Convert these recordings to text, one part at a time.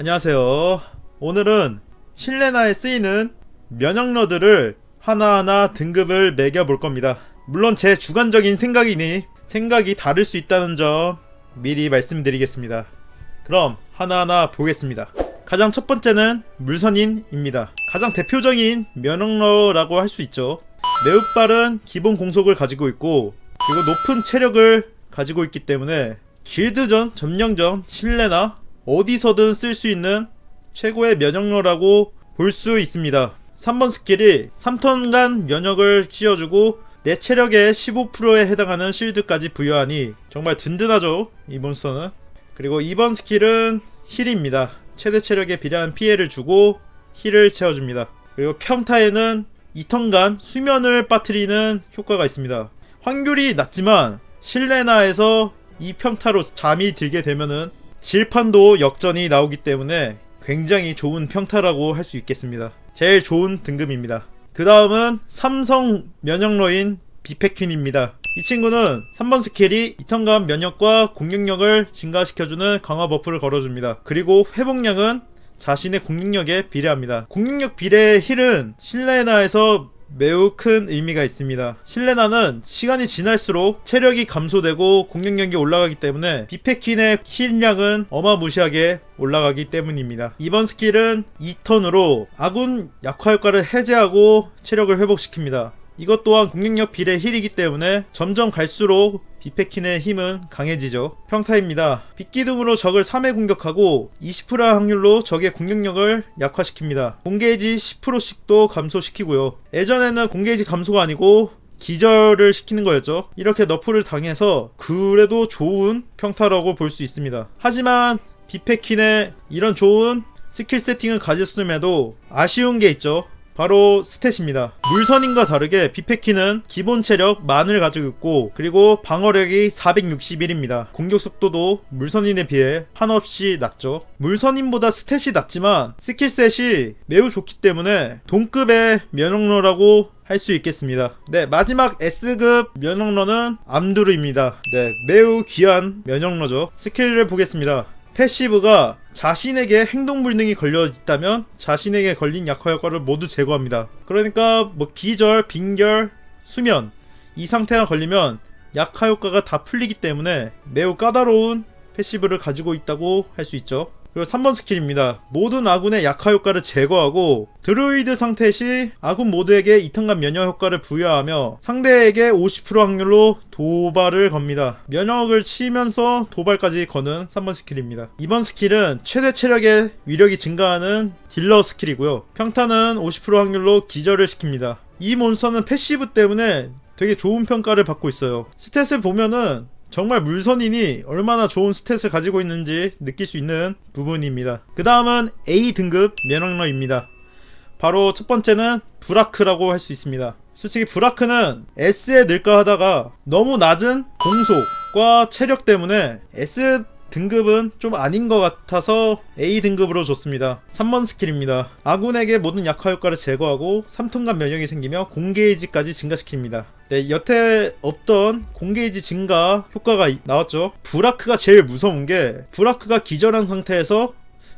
안녕하세요. 오늘은 실내나에 쓰이는 면역러들을 하나하나 등급을 매겨 볼 겁니다. 물론 제 주관적인 생각이니 생각이 다를 수 있다는 점 미리 말씀드리겠습니다. 그럼 하나하나 보겠습니다. 가장 첫 번째는 물선인입니다. 가장 대표적인 면역러라고 할 수 있죠. 매우 빠른 기본 공속을 가지고 있고 그리고 높은 체력을 가지고 있기 때문에 길드전, 점령전, 실내나 어디서든 쓸 수 있는 최고의 면역러라고 볼 수 있습니다. 3번 스킬이 3턴간 면역을 씌워주고 내 체력의 15%에 해당하는 실드까지 부여하니 정말 든든하죠 이 몬스터는. 그리고 2번 스킬은 힐입니다. 최대 체력에 비례한 피해를 주고 힐을 채워줍니다. 그리고 평타에는 2턴간 수면을 빠뜨리는 효과가 있습니다. 확률이 낮지만 실내나에서 이 평타로 잠이 들게 되면은 질판도 역전이 나오기 때문에 굉장히 좋은 평타라고 할 수 있겠습니다. 제일 좋은 등급입니다. 그 다음은 삼성 면역러인 비페퀸입니다. 이 친구는 3번 스킬이 2턴간 면역과 공격력을 증가시켜주는 강화 버프를 걸어줍니다. 그리고 회복량은 자신의 공격력에 비례합니다. 공격력 비례의 힐은 실내나에서 매우 큰 의미가 있습니다. 실레나는 시간이 지날수록 체력이 감소되고 공격력이 올라가기 때문에 비페킨의 힐량은 어마무시하게 올라가기 때문입니다. 이번 스킬은 2턴으로 아군 약화 효과를 해제하고 체력을 회복시킵니다. 이것 또한 공격력 비례 힐이기 때문에 점점 갈수록 비페킨의 힘은 강해지죠. 평타입니다. 빗기둥으로 적을 3회 공격하고 20% 확률로 적의 공격력을 약화시킵니다. 공게이지 10%씩도 감소시키고요. 예전에는 공게이지 감소가 아니고 기절을 시키는 거였죠. 이렇게 너프를 당해서 그래도 좋은 평타라고 볼 수 있습니다. 하지만 비페킨의 이런 좋은 스킬 세팅을 가졌음에도 아쉬운 게 있죠. 바로 스탯입니다. 물선인과 다르게 비페키는 기본 체력 만을 가지고 있고 그리고 방어력이 461입니다. 공격 속도도 물선인에 비해 한없이 낮죠. 물선인보다 스탯이 낮지만 스킬셋이 매우 좋기 때문에 동급의 면역러라고 할수 있겠습니다. 네, 마지막 S급 면역러는 암두르입니다. 네, 매우 귀한 면역러죠. 스킬을 보겠습니다. 패시브가 자신에게 행동 불능이 걸려 있다면 자신에게 걸린 약화 효과를 모두 제거합니다. 그러니까 뭐 기절, 빈결, 수면 이 상태가 걸리면 약화 효과가 다 풀리기 때문에 매우 까다로운 패시브를 가지고 있다고 할 수 있죠. 그리고 3번 스킬입니다. 모든 아군의 약화 효과를 제거하고 드루이드 상태 시 아군 모두에게 2턴간 면역 효과를 부여하며 상대에게 50% 확률로 도발을 겁니다. 면역을 치면서 도발까지 거는 3번 스킬입니다. 2번 스킬은 최대 체력의 위력이 증가하는 딜러 스킬이고요. 평타는 50% 확률로 기절을 시킵니다. 이 몬스터는 패시브 때문에 되게 좋은 평가를 받고 있어요. 스탯을 보면은 정말 물선인이 얼마나 좋은 스탯을 가지고 있는지 느낄 수 있는 부분입니다. 그 다음은 A 등급 면역러입니다. 바로 첫 번째는 브라크라고 할 수 있습니다. 솔직히 브라크는 S에 늘까 하다가 너무 낮은 공속과 체력 때문에 S 등급은 좀 아닌 것 같아서 A 등급으로 줬습니다. 3번 스킬입니다. 아군에게 모든 약화 효과를 제거하고 3톤간 면역이 생기며 공게이지까지 증가시킵니다. 네, 여태 없던 공게이지 증가 효과가 이- 나왔죠. 브라크가 제일 무서운 게 브라크가 기절한 상태에서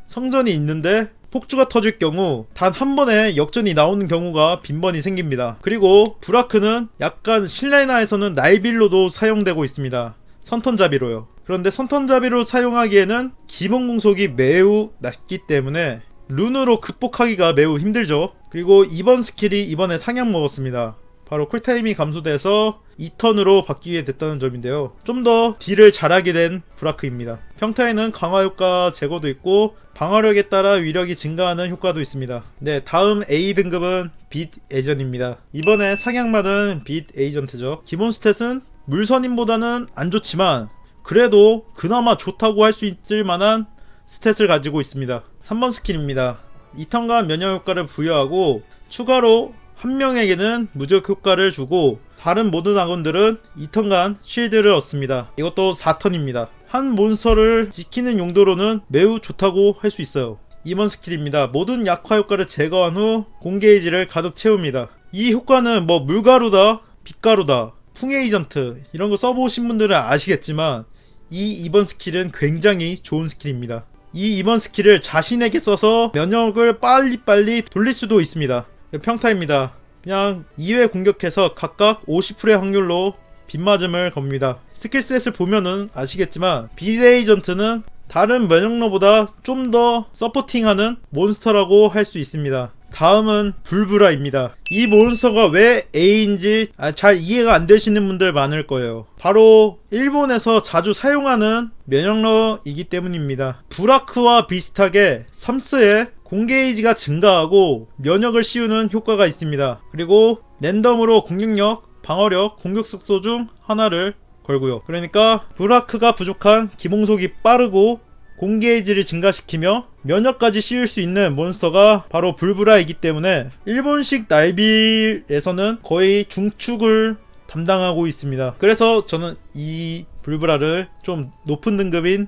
성전이 있는데 폭주가 터질 경우 단 한 번에 역전이 나오는 경우가 빈번히 생깁니다. 그리고 브라크는 약간 실내나에서는 날빌로도 사용되고 있습니다. 선턴잡이로요. 그런데 선턴잡이로 사용하기에는 기본 공속이 매우 낮기 때문에 룬으로 극복하기가 매우 힘들죠. 그리고 이번 스킬이 이번에 상향 먹었습니다. 바로 쿨타임이 감소돼서 2턴으로 바뀌게 됐다는 점인데요. 좀 더 딜을 잘하게 된 브라크입니다. 평타에는 강화 효과 제거도 있고 방어력에 따라 위력이 증가하는 효과도 있습니다. 네, 다음 A 등급은 빛 에이전입니다. 이번에 상향받은 빛 에이전트죠. 기본 스탯은 물선임보다는 안 좋지만 그래도 그나마 좋다고 할 수 있을 만한 스탯을 가지고 있습니다. 3번 스킬입니다. 2턴간 면역 효과를 부여하고 추가로 한 명에게는 무적 효과를 주고 다른 모든 아군들은 2턴간 쉴드를 얻습니다. 이것도 4턴입니다. 한 몬스터를 지키는 용도로는 매우 좋다고 할 수 있어요. 2번 스킬입니다. 모든 약화 효과를 제거한 후 공게이지를 가득 채웁니다. 이 효과는 뭐 물가루다, 빛가루다, 풍에이전트 이런 거 써보신 분들은 아시겠지만 이 2번 스킬은 굉장히 좋은 스킬입니다. 이 2번 스킬을 자신에게 써서 면역을 빨리빨리 돌릴 수도 있습니다. 평타입니다. 그냥 2회 공격해서 각각 50%의 확률로 빗맞음을 겁니다. 스킬셋을 보면은 아시겠지만 비레이전트는 다른 면역러보다 좀 더 서포팅하는 몬스터라고 할 수 있습니다. 다음은 불브라입니다. 이 몬스터가 왜 A인지 아, 잘 이해가 안 되시는 분들 많을 거예요. 바로 일본에서 자주 사용하는 면역러이기 때문입니다. 브라크와 비슷하게 삼스에 공게이지가 증가하고 면역을 씌우는 효과가 있습니다. 그리고 랜덤으로 공격력, 방어력, 공격 속도 중 하나를 걸고요. 그러니까 브라크가 부족한 기봉속이 빠르고 공게이지를 증가시키며 면역까지 씌울 수 있는 몬스터가 바로 불브라이기 때문에 일본식 날빌에서는 거의 중축을 담당하고 있습니다. 그래서 저는 이 불브라를 좀 높은 등급인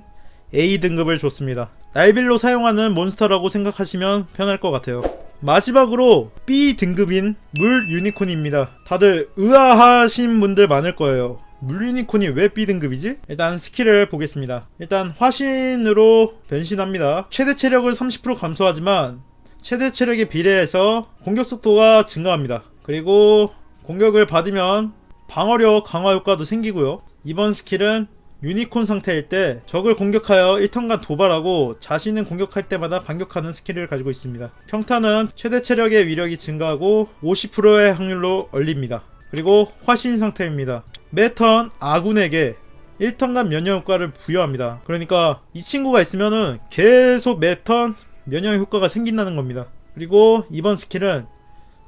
A 등급을 줬습니다. 날빌로 사용하는 몬스터라고 생각하시면 편할 것 같아요. 마지막으로 B 등급인 물 유니콘입니다. 다들 의아하신 분들 많을 거예요. 물 유니콘이 왜 B 등급이지? 일단 스킬을 보겠습니다. 일단 화신으로 변신합니다. 최대 체력을 30% 감소하지만 최대 체력에 비례해서 공격 속도가 증가합니다. 그리고 공격을 받으면 방어력 강화 효과도 생기고요. 이번 스킬은 유니콘 상태일 때 적을 공격하여 1턴간 도발하고 자신은 공격할 때마다 반격하는 스킬을 가지고 있습니다. 평타는 최대 체력의 위력이 증가하고 50%의 확률로 얼립니다. 그리고 화신 상태입니다. 매턴 아군에게 1턴간 면역 효과를 부여합니다. 그러니까 이 친구가 있으면은 계속 매턴 면역 효과가 생긴다는 겁니다. 그리고 이번 스킬은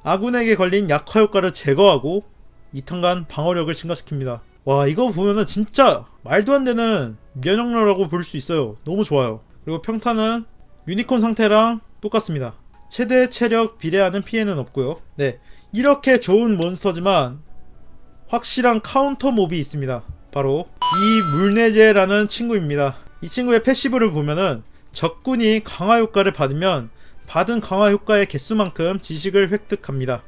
아군에게 걸린 약화 효과를 제거하고 2턴간 방어력을 증가시킵니다. 와 이거 보면은 진짜 말도 안 되는 면역력이라고 볼 수 있어요. 너무 좋아요. 그리고 평타는 유니콘 상태랑 똑같습니다. 최대 체력 비례하는 피해는 없고요. 네 이렇게 좋은 몬스터지만 확실한 카운터 몹이 있습니다. 바로 이 물내제라는 친구입니다. 이 친구의 패시브를 보면은 적군이 강화 효과를 받으면 받은 강화 효과의 개수만큼 지식을 획득합니다.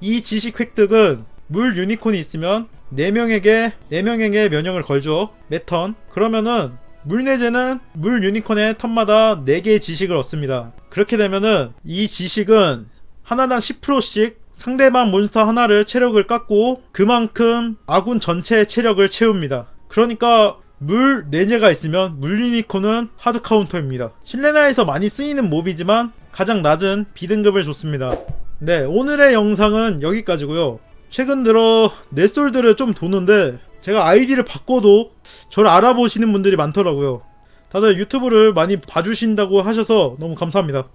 이 지식 획득은 물 유니콘이 있으면 4명에게 4명에게 면역을 걸죠. 매턴. 그러면은 물내제는 물 유니콘의 턴마다 4개의 지식을 얻습니다. 그렇게 되면은 이 지식은 하나당 10%씩 상대방 몬스터 하나를 체력을 깎고 그만큼 아군 전체의 체력을 채웁니다. 그러니까 물 4개가 있으면 물 유니콘은 하드 카운터입니다. 실내나에서 많이 쓰이는 몹이지만 가장 낮은 B등급을 줬습니다. 네, 오늘의 영상은 여기까지고요. 최근 들어 넷솔들을 좀 도는데 제가 아이디를 바꿔도 저를 알아보시는 분들이 많더라고요. 다들 유튜브를 많이 봐주신다고 하셔서 너무 감사합니다.